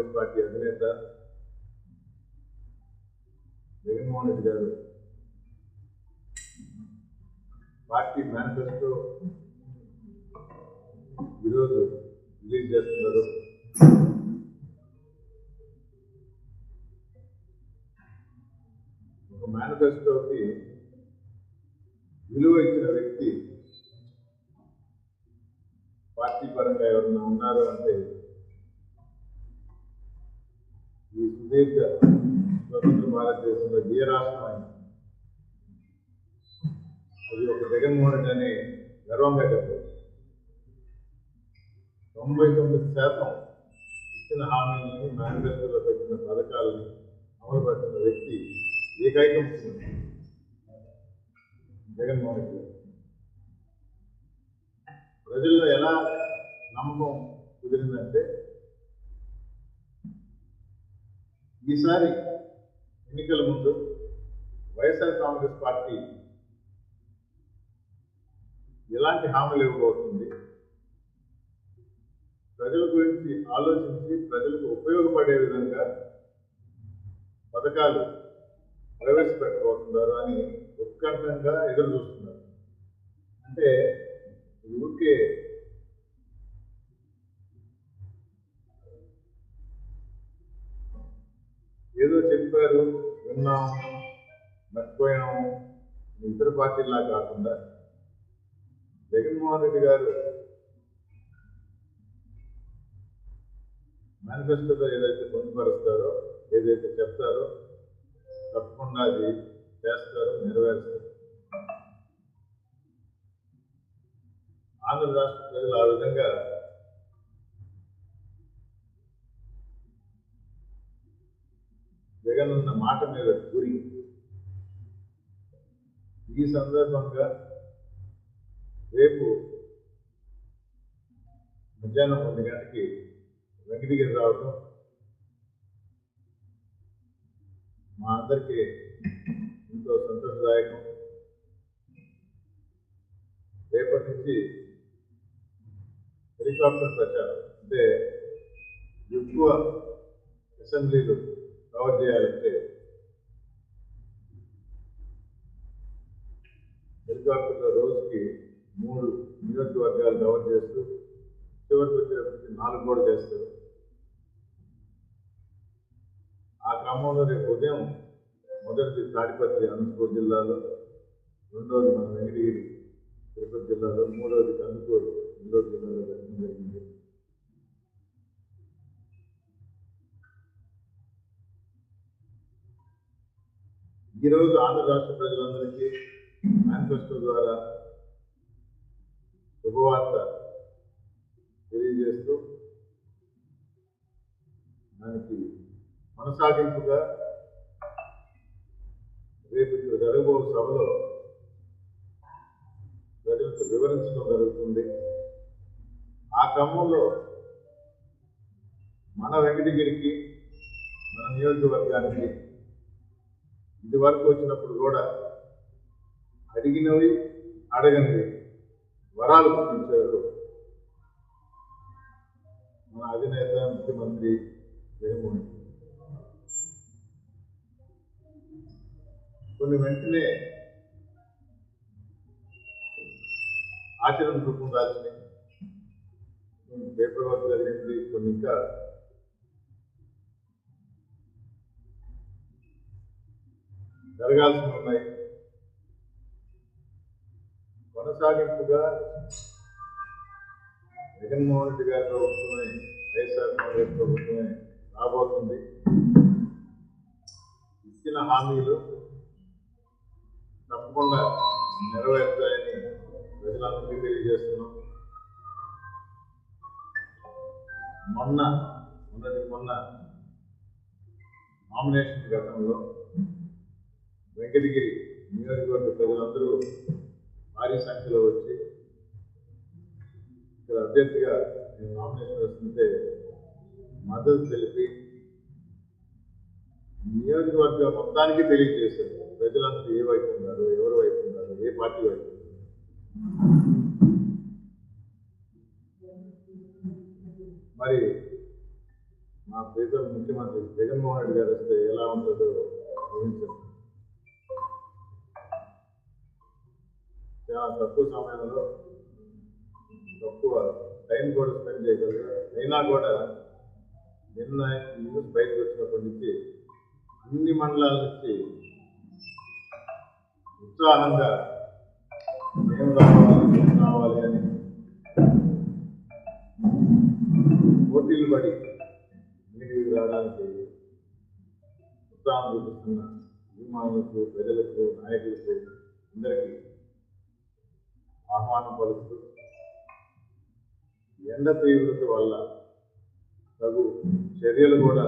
Congress party అధినేత జగన్మోహన్ రెడ్డి గారు party manifesto ఈరోజు రిలీజ్ చేస్తున్నారు. ఒక మేనిఫెస్టోకి విలువ ఇచ్చిన వ్యక్తి పార్టీ పరంగా ఎవరైనా ఉన్నారు అంటే ఈ సుదీర్ఘ స్వతంత్ర భారతదేశంలో ఏ రాష్ట్రం అయినా అది ఒక జగన్మోహన్ రెడ్డి అనే గర్వంగా చెప్పవచ్చు. తొంభై తొమ్మిది శాతం ఇచ్చిన హామీలని మేనిఫెస్టోలో పెట్టిన పథకాలని అమలుపరిచిన వ్యక్తి ఏకైక ముఖ్యమంత్రి జగన్మోహన్ రెడ్డి ప్రజల్లో ఎలా నమ్మకం కుదిరిందంటే ఈసారి ఎన్నికల ముందు వైఎస్ఆర్ కాంగ్రెస్ పార్టీ ఎలాంటి హామీలు ఇవ్వబోతుంది? ప్రజల గురించి ఆలోచించి ప్రజలకు ఉపయోగపడే విధంగా పథకాలు ప్రవేశపెట్టబోతున్నారు అని ఉత్కంఠంగా ఎదురు చూస్తున్నారు అంటే ఊరికే ఏదో చెప్పారు విన్నాం మర్చిపోయాము ఇతర పార్టీలా కాకుండా. జగన్మోహన్ రెడ్డి గారు మేనిఫెస్టోలో ఏదైతే పొందుపరుస్తారో ఏదైతే చెప్తారో తప్పకుండా అది చేస్తారు నెరవేరుస్తారు. ఆంధ్ర రాష్ట్ర ప్రజలు ఆ విధంగా మీద గురి ఈ సందర్భంగా రేపు మధ్యాహ్నం రెండు గంటకి వెంకటగిరి రావడం మా అందరికీ ఎంతో సంతోషదాయకం. రేపటి నుంచి హెలికాప్టర్ ప్రచారం అంటే ఎక్కువ అసెంబ్లీలు కవర్ చేయాలంటే హెలికాప్టర్ల రోజుకి మూడు నియోజకవర్గాలు కవర్ చేస్తూ చివరికి వచ్చేటప్పటికి నాలుగు కూడా చేస్తారు. ఆ క్రమంలో రేపు ఉదయం మొదటిది తాడిపత్రి అనంతపూర్ జిల్లాలో రెండవది మన వెంకటగిరి తిరుపతి జిల్లాలో మూడవది కందుకూరు నెల్లూరు జిల్లాలో పెట్టడం జరిగింది. ఈరోజు ఆంధ్ర రాష్ట్ర ప్రజలందరికీ మేనిఫెస్టో ద్వారా శుభవార్త తెలియజేస్తూ దానికి కొనసాగింపుగా రేపు ఇక్కడ జరగబో సభలో ప్రజలకు వివరించడం జరుగుతుంది. ఆ క్రమంలో మన వెంకటగిరికి మన నియోజకవర్గానికి ఇది వరకు వచ్చినప్పుడు కూడా అడిగినవి అడగనివి వరాలు పుట్టించారు మన అధినేత ముఖ్యమంత్రి జగన్మోహన్ కొన్ని వెంటనే ఆచరణ రూపం దాల్చినాయి కొన్ని పేపర్ వర్క్ జరిగింది కొన్ని ఇంకా జరగాల్సి ఉన్నాయి. కొనసాగింపుగా జగన్మోహన్ రెడ్డి గారి ప్రభుత్వమే వైఎస్ఆర్ కాంగ్రెస్ ప్రభుత్వమే రాబోతుంది. ఇచ్చిన హామీలు తప్పకుండా నెరవేర్తాయని ప్రజలందరికీ తెలియజేస్తున్నాం. మొన్న మొన్నటి మొన్న నామినేషన్ ఘటనలో వెంకటగిరి నియోజకవర్గ ప్రజలందరూ భారీ సంఖ్యలో వచ్చి ఇక్కడ అభ్యర్థిగా నేను నామినేషన్ వేస్తుంటే మద్దతు తెలిపి నియోజకవర్గ మొత్తానికి తెలియజేశారు. ప్రజలందరూ ఏ వైపు ఉన్నారు ఎవరి వైపు ఉన్నారు ఏ పార్టీ వైపు మరి మా ప్రీతం ముఖ్యమంత్రి జగన్మోహన్ రెడ్డి గారు వస్తే ఎలా ఉంటుందో ఊహించండి. చాలా తక్కువ సమయంలో తక్కువ టైం కూడా స్పెండ్ చేయగలరు అయినా కూడా నిన్న న్యూస్ బయటకు వచ్చినప్పటి నుంచి అన్ని మండలాల నుంచి ఉత్సాహంగా మేము రావాలి రావాలి అని పోటీలు పడి మీరు రావడానికి ఉత్సాహం చూపిస్తున్న అభిమానులకు ప్రజలకు నాయకులకు అందరికీ ఆహ్వానం పలుకుతూ ఎండ తీవ్రత వల్ల తగు చర్యలు కూడా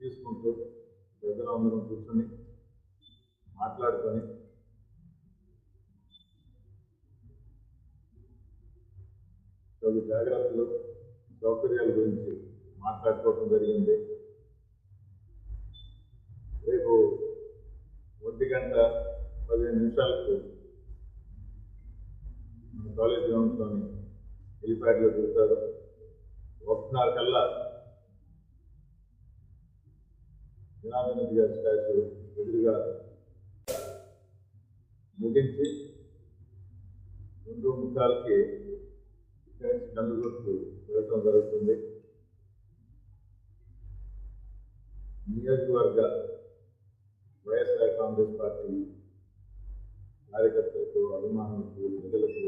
తీసుకుంటూ ప్రజలందరం కూర్చొని మాట్లాడుకొని తగు జాగ్రత్తలు సౌకర్యాల గురించి మాట్లాడుకోవడం జరిగింది. రేపు ఒంటి గంట పదిహేను నిమిషాలకు కాలేజ్ గ్రౌండ్స్లోని హెలిప్యాడ్లో దిగుతారు. ఒకటిన్నర కల్లా జనార్దన్ రెడ్డి గారి స్టాచ్యూ ఎదురుగా ముగించి రెండు ముఖాలకి ఇక్కడి నుంచి కందుగుర్తు వెళ్ళటం జరుగుతుంది. నియోజకవర్గ వైఎస్ఆర్ కాంగ్రెస్ పార్టీ కార్యకర్తలకు అభిమానులకు ప్రజలకు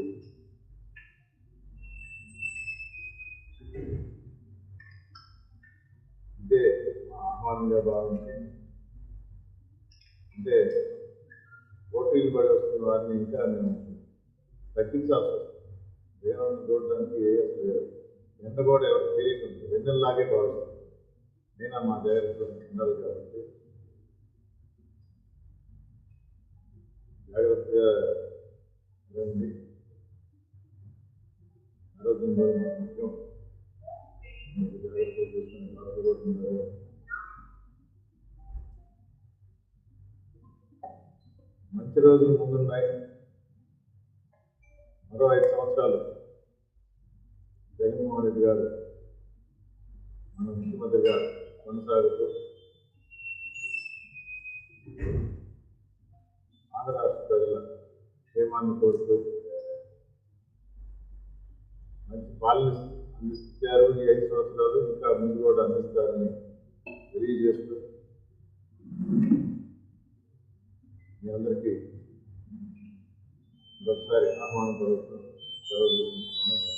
ఇదే ఆహ్వానంగా భావించి అంటే పోటీలు పడి వస్తున్న వారిని ఇంకా నేను తగ్గించాల్సి వస్తుంది. వేరే చూడడానికి ఏ అసలు ఎంత కూడా ఎవరు తెలియకుండా వెన్నెల్లాగే భావిస్తుంది నేను మా జాగ్రత్తలో ఉండాలి కాబట్టి. జాగ్రత్తగా ఉంది ఆరోగ్యం కూడా ముఖ్యం. మంచి రోజులు ముందున్నాయి. మరో ఐదు సంవత్సరాలు. జగన్మోహన్ రెడ్డి గారు మన ముఖ్యమంత్రిగా కొనసాగుతూ ఆంధ్ర రాష్ట్ర ప్రజల క్షేమాన్ని కోరుతూ మంచి పాలన అందిస్తారు ఈ ఐదు సంవత్సరాలు ఇంకా ముందు కూడా అందిస్తారని తెలియజేస్తూ మీ అందరికీ ఒకసారి ఆహ్వానం పలుకుతూ సెలవు